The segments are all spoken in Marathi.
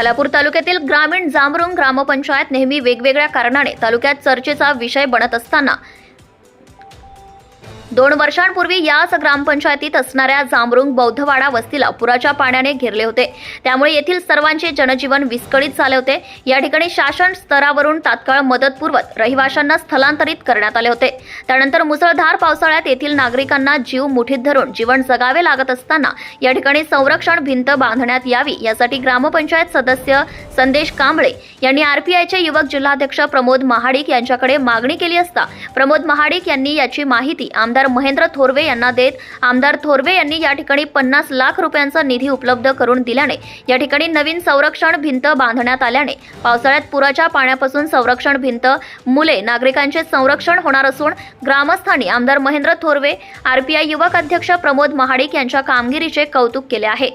खालापूर तालुक्यातील ग्रामीण जांभरुंग ग्रामपंचायत नेहमी वेगवेगळ्या कारणाने तालुक्यात चर्चेचा विषय बनत असताना दोन वर्षांपूर्वी याच ग्रामपंचायतीत असणाऱ्या जांभरुंग बौद्धवाडा वस्तीला पुराच्या पाण्याने घेरले होते. त्यामुळे येथील सर्वांचे जनजीवन विस्कळीत झाले होते. या ठिकाणी शासन स्तरावरून तात्काळ मदत पुरवत रहिवाशांना स्थलांतरित करण्यात आले होते. त्यानंतर मुसळधार पावसाळ्यात येथील नागरिकांना जीव मुठीत धरून जीवन जगावे लागत असताना या ठिकाणी संरक्षण भिंत बांधण्यात यावी यासाठी ग्रामपंचायत सदस्य संदेश कांबळे यांनी आरपीआयचे युवक जिल्हाध्यक्ष प्रमोद महाडिक यांच्याकडे मागणी केली असता प्रमोद महाडिक यांनी याची माहिती आमदार महेंद्र थोरवे यांना देत आमदार थोरवे यांनी या ठिकाणी पन्नास लाख रुपयांचा निधी उपलब्ध करून दिल्याने या ठिकाणी नवीन संरक्षण भिंत बांधण्यात आल्याने पावसाळ्यात पुराच्या पाण्यापासून संरक्षण भिंत मुले नागरिकांचे संरक्षण होणार असून ग्रामस्थांनी आमदार महेंद्र थोरवे आरपीआय युवक अध्यक्ष प्रमोद महाडिक यांच्या कामगिरीचे कौतुक केले आहे.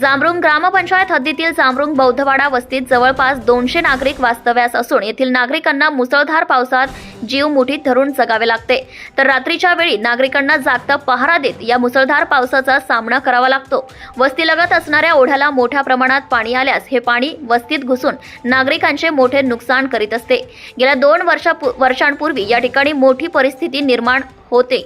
जांभरुंग ग्रामपंचायत हद्दीतील जांभरुंग बौद्धवाडा वस्तीत जवळपास दोनशे नागरिक वास्तव्यास असून येथील नागरिकांना मुसळधार पावसात जीव मुठीत धरून जगावे लागते. तर रात्रीच्या वेळी नागरिकांना जागता पहारा देत या मुसळधार पावसाचा सामना करावा लागतो. वस्तीलगत असणाऱ्या ओढ्याला मोठ्या प्रमाणात पाणी आल्यास हे पाणी वस्तीत घुसून नागरिकांचे मोठे नुकसान करीत असते. गेल्या दोन वर्षा वर्षांपूर्वी या ठिकाणी मोठी परिस्थिती निर्माण होते.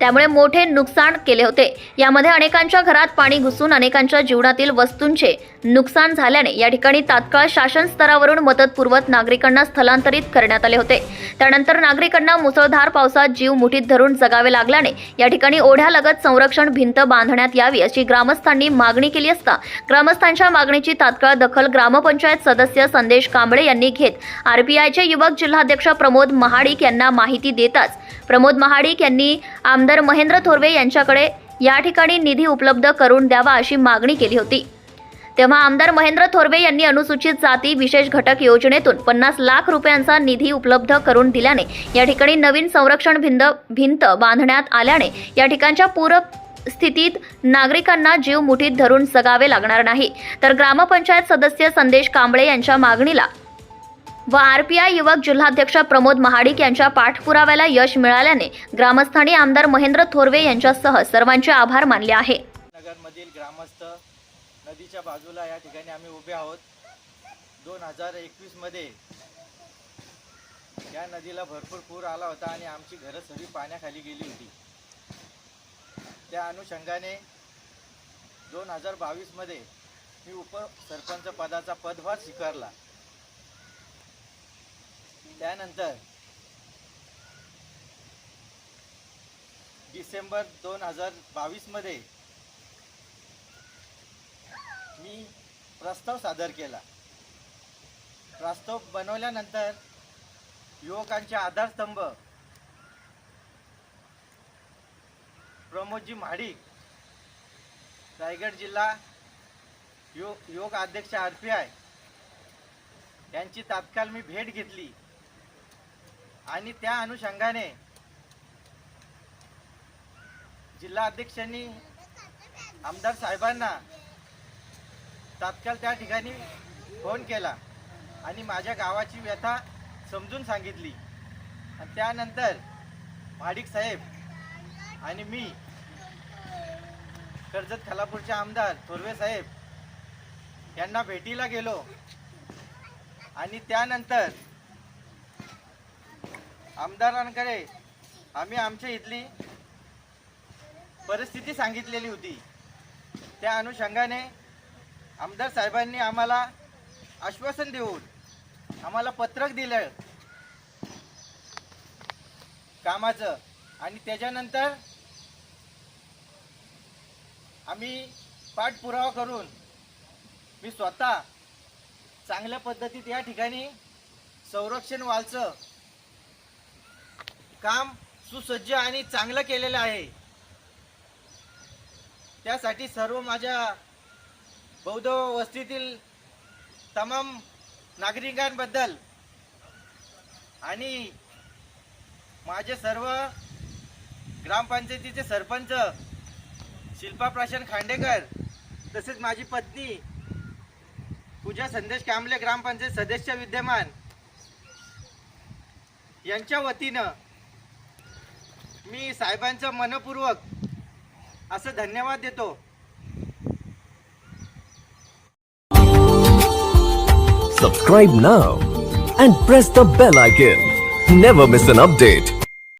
त्यामुळे मोठे नुकसान केले होते. यामध्ये अनेकांच्या घरात पाणी घुसून अनेकांच्या जीवनातील वस्तूंचे नुकसान झाल्याने या ठिकाणी तात्काळ शासन स्तरावरून मदत पुरवत नागरिकांना स्थलांतरित करण्यात आले होते. त्यानंतर नागरिकांना मुसळधार पावसात जीव मुठीत धरून जगावे लागल्याने या ठिकाणी ओढ्यालगत संरक्षण भिंत बांधण्यात यावी अशी ग्रामस्थांनी मागणी केली असता ग्रामस्थांच्या मागणीची तात्काळ दखल ग्रामपंचायत सदस्य संदेश कांबळे यांनी घेत आरपीआयचे युवक जिल्हाध्यक्ष प्रमोद महाडिक यांना माहिती देताच प्रमोद महाडिक यांनी आमदार महेंद्र थोरवे यांच्याकडे या ठिकाणी निधी उपलब्ध करून द्यावा अशी मागणी केली होती. तेव्हा आमदार महेंद्र थोरवे यांनी अनुसूचित जाती विशेष घटक योजनेतून पन्नास लाख रुपयांचा निधी उपलब्ध करून दिल्याने या ठिकाणी नवीन संरक्षण भिंत भिंत बांधण्यात आल्याने या ठिकाणच्या पूर स्थितीत नागरिकांना जीव मुठीत धरून जगावे लागणार नाही. तर ग्रामपंचायत सदस्य संदेश कांबळे यांच्या मागणीला व आरपीआय युवक जिल्हाध्यक्ष प्रमोद महाडिक यांच्या पाठपुराव्याला यश मिळाल्याने ग्रामस्थांनी आमदार महेंद्र थोरवे यांच्यासह सर्वांचे आभार मानले आहे. नगरमधील ग्रामस्थ नदीच्या बाजूला या ठिकाणी आम्ही उभे आहोत. दोन हजार एकवीसमध्ये या नदीला भरपूर पूर आला होता आणि आमची घरं सगळी पाण्याखाली गेली होती. त्या अनुषंगाने दोन हजार बावीसमध्ये मी उपसरपंच पदाचा पदभार स्वीकारला. त्यानंतर डिसेंबर दोन हजार बावीसमध्ये मी प्रस्ताव सादर केला. प्रस्ताव बनवल्यानंतर युवकांचे आधारस्तंभ प्रमोदजी महाडिक रायगड जिल्हा यो योग अध्यक्ष आर पी आय यांची तात्काळ मी भेट घेतली. आणि त्या अनुषंगाने जिल्हा अध्यक्षांनी आमदार साहेबांना तात्काळ त्या ठिकाणी फोन केला आणि माझ्या गावाची व्यथा समजून सांगितली. आणि त्यानंतर भाडिक साहेब आणि मी कर्जत खालापूरचे आमदार थोरवे साहेब यांना भेटीला गेलो. आणि त्यानंतर आमदारांकडे आम्ही आमच्या इथली परिस्थिती सांगितलेली होती. त्या अनुषंगाने आमदार साहेबांनी आम्हाला आश्वासन देऊन आम्हाला पत्रक दिलं. कामाचं. आणि त्याच्यानंतर आम्ही पाठपुरावा करून मी स्वतः चांगल्या पद्धतीत या ठिकाणी संरक्षण वालचं काम सुसज्ज आणि चांगलं केलेलं आहे. त्यासाठी सर्व माझ्या बौद्ध वस्तीतील तमाम नागरिकांबद्दल आणि माझे सर्व ग्रामपंचायतीचे सरपंच शिल्पा प्राशन खांडेकर तसेच माझी पत्नी पूजा संदेश कांबले ग्रामपंचायत सदस्य विद्यमान यांच्या वतीनं मी साहेबांचं मनपूर्वक असं धन्यवाद देतो. सबस्क्राईब ना and press the bell icon never miss an update